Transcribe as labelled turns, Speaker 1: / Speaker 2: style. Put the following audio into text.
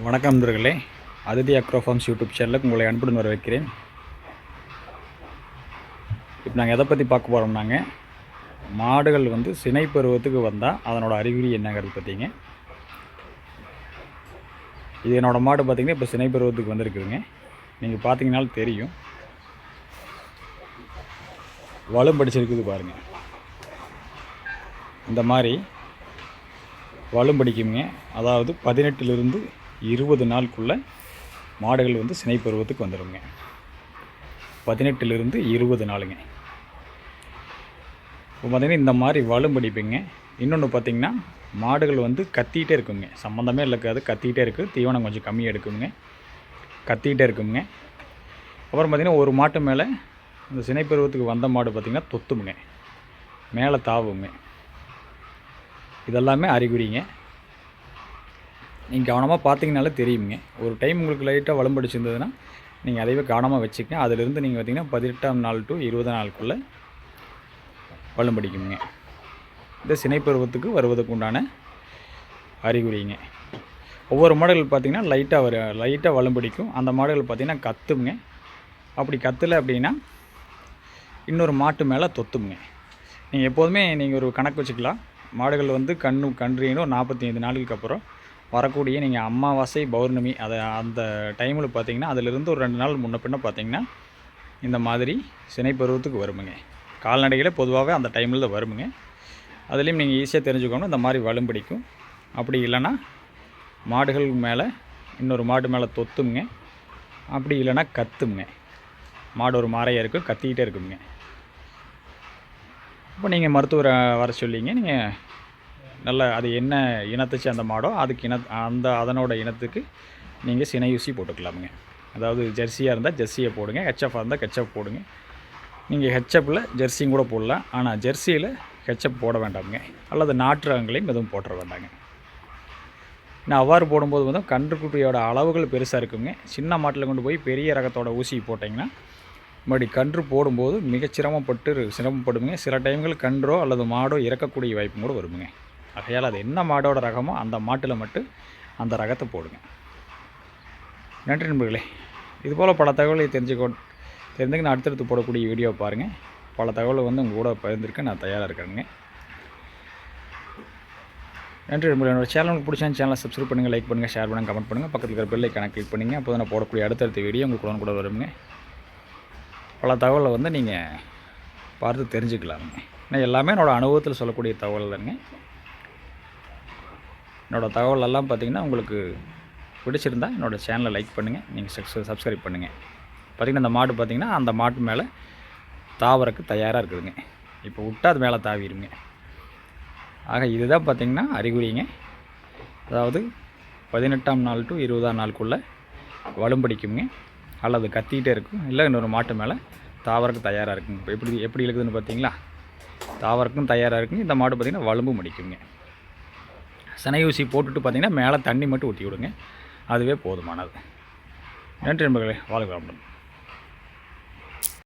Speaker 1: வணக்கம் நண்பர்களே. அதிதி அக்ரோஃபார்ம்ஸ் யூடியூப் சேனலுக்கு உங்களை அன்புடன் வரவேற்கிறேன். இப்போ நாங்கள் எதை பற்றி பார்க்க போகிறோம்னாங்க மாடுகள் வந்து சினை பருவத்துக்கு வந்தால் அதனோட அறிகுறி என்னங்கிறது பற்றிங்க இது என்னோடய மாடு பார்த்திங்கன்னா இப்போ சினை பருவத்துக்கு வந்திருக்குதுங்க. நீங்கள் பார்த்தீங்கனாலும் தெரியும். வலும் படிச்சிருக்குது பாருங்கள் இந்த மாதிரி வலும் படிக்குங்க அதாவது பதினெட்டுலேருந்து இருபது நாளுக்குள்ளே மாடுகள் வந்து சினை பருவத்துக்கு வந்துடுங்க பதினெட்டுலேருந்து இருபது நாளுங்க. இப்போ பார்த்திங்கன்னா இந்த மாதிரி வலும் படிப்புங்க. இன்னொன்று பார்த்திங்கன்னா மாடுகள் வந்து கத்திக்கிட்டே இருக்குங்க. சம்மந்தமே இருக்காது கத்திக்கிட்டே இருக்குது தீவனம் கொஞ்சம் கம்மியாக எடுக்குங்க. கத்திக்கிட்டே இருக்குங்க. அப்புறம் பார்த்திங்கன்னா ஒரு மாட்டு மேலே இந்த சினை பருவத்துக்கு வந்த மாடு பார்த்திங்கன்னா தொத்துமுங்க மேலே தாவுங்க. இதெல்லாமே அறிகுறிங்க. நீங்கள் கவனமாக பார்த்தீங்கனாலே தெரியுங்க. ஒரு டைம் உங்களுக்கு லைட்டாக வளம்படிச்சிருந்ததுன்னா நீங்கள் அதைவே கவனமாக வச்சுக்கங்க. அதிலிருந்து நீங்கள் பார்த்தீங்கன்னா பதினெட்டாம் நாள் டு இருபதாம் நாளுக்குள்ளே வளம்படிக்குங்க இந்த சினைப்பருவத்துக்கு வருவதற்கு உண்டான அறிகுறிங்க. ஒவ்வொரு மாடுகள் பார்த்திங்கன்னா லைட்டாக வர லைட்டாக வளம்படிக்கும் அந்த மாடுகள் பார்த்திங்கன்னா கத்துங்க. அப்படி கத்தலை அப்படின்னா இன்னொரு மாட்டு மேலே தொத்துங்க. நீங்கள் எப்போதுமே நீங்கள் ஒரு கணக்கு வச்சுக்கலாம். மாடுகள் வந்து கண்ணு கன்றினும் நாற்பத்தி ஐந்து நாளுக்கு அப்புறம் வரக்கூடிய நீங்கள் அமாவாசை பௌர்ணமி அதை அந்த டைமில் பார்த்தீங்கன்னா அதிலிருந்து ஒரு ரெண்டு நாள் முன்ன பின்ன பார்த்தீங்கன்னா இந்த மாதிரி சினை பருவத்துக்கு வருமுங்க. கால்நடைகளே பொதுவாகவே அந்த டைமில் தான் வருமுங்க. அதுலேயும் நீங்கள் ஈஸியாக தெரிஞ்சுக்கணும் இந்த மாதிரி வலும் பிடிக்கும். அப்படி இல்லைன்னா மாடுகள் மேலே இன்னொரு மாடு மேலே தொத்துமுங்க. அப்படி இல்லைன்னா கத்துமுங்க. மாடு ஒரு மாறையாக இருக்கும் கத்திக்கிட்டே இருக்குங்க இப்போ நீங்கள் மருத்துவரை வர சொல்லிங்க நீங்கள் நல்ல அது என்ன இனத்தை சேர்ந்த மாடோ அதுக்கு இன அந்த அதனோட இனத்துக்கு நீங்கள் சினையூசி போட்டுக்கலாமுங்க. அதாவது ஜெர்சியாக இருந்தால் ஜெர்சியை போடுங்க ஹெச்எஃபாக இருந்தால் ஹெச்எஃப் போடுங்க. நீங்கள் ஹெச்எப்பில் ஜெர்சியும் கூட போடலாம். ஆனால் ஜெர்சியில் ஹெச்எஃப் போட வேண்டாமுங்க. அல்லது நாட்டு ரகங்களையும் எதுவும் போட்டுற வேண்டாங்க. நான் அவ்வாறு போடும்போது வந்து கன்றுக்குட்டியோட அளவுகள் பெருசாக இருக்குங்க. சின்ன மாட்டில் கொண்டு போய் பெரிய ரகத்தோட ஊசி போட்டிங்கன்னா மறுபடி கன்று போடும்போது மிக சிரமப்பட்டு சிரமப்படுங்க. சில டைம்கள் கன்றோ அல்லது மாடோ இறக்கக்கூடிய வாய்ப்பும் கூட வருமுங்க. ஆகையால் அது என்ன மாடோட ரகமோ அந்த மாட்டில் மட்டும் அந்த ரகத்தை போடுங்க. நன்றி நண்பர்களே. இதுபோல் பல தகவலை தெரிஞ்சுக்கோ தெரிஞ்சுக்க நான் அடுத்தடுத்து போடக்கூடிய வீடியோ பாருங்கள் பல தகவலை வந்து உங்கள் கூட பகிர்ந்துருக்க நான் தயாராக இருக்கிறேங்க. நன்றி நண்பர்கள். என்னோட சேனல் உங்களுக்கு பிடிச்சா சேனலை சப்ஸ்கிரைப் பண்ணுங்கள் லைக் பண்ணுங்கள் ஷேர் பண்ணுங்கள் கமெண்ட் பண்ணுங்கள் பக்கத்தில் இருக்கிற பெல் ஐக்கான கிளிக் பண்ணுங்கள் அப்போ நான் போடக்கூடிய அடுத்தடுத்த வீடியோ உங்களுக்கு உடனே கூட வருங்க. பல தகவலை வந்து நீங்கள் பார்த்து தெரிஞ்சுக்கலாமுங்க. ஏன்னா எல்லாமே என்னோடய அனுபவத்தில் சொல்லக்கூடிய தகவல் தானுங்க என்னோடய தகவல் எல்லாம் பார்த்திங்கன்னா உங்களுக்கு பிடிச்சிருந்தா என்னோடய சேனலை லைக் பண்ணுங்கள் நீங்கள் சக்ஸ் சப்ஸ்கிரைப் பண்ணுங்கள் பார்த்திங்கன்னா அந்த மாடு பார்த்திங்கன்னா அந்த மாட்டு மேலே தாவறக்கு தயாராக இருக்குதுங்க. இப்போ விட்டா அது மேலே தாவிடுங்க ஆக இதுதான் பார்த்திங்கன்னா அறிகுறிங்க. அதாவது பதினெட்டாம் நாள் டு இருபதாம் நாளுக்குள்ளே வலும்படிக்குங்க அல்லது கத்திக்கிட்டே இருக்கும். இல்லை இன்னொரு மாட்டு மேலே தாவரக்கு தயாராக இருக்குங்க. இப்போ எப்படி எப்படி இருக்குதுன்னு பார்த்தீங்களா? தாவரக்கும் தயாராக இருக்குங்க. இந்த மாடு பார்த்திங்கன்னா வலும்பு முடிக்குங்க சனை ஊசி போட்டுட்டு பார்த்தீங்கன்னா மேலே தண்ணி மட்டும் ஊற்றி விடுங்க. அதுவே போதுமானது. நன்றி நண்பர்களே வாழ்க்கை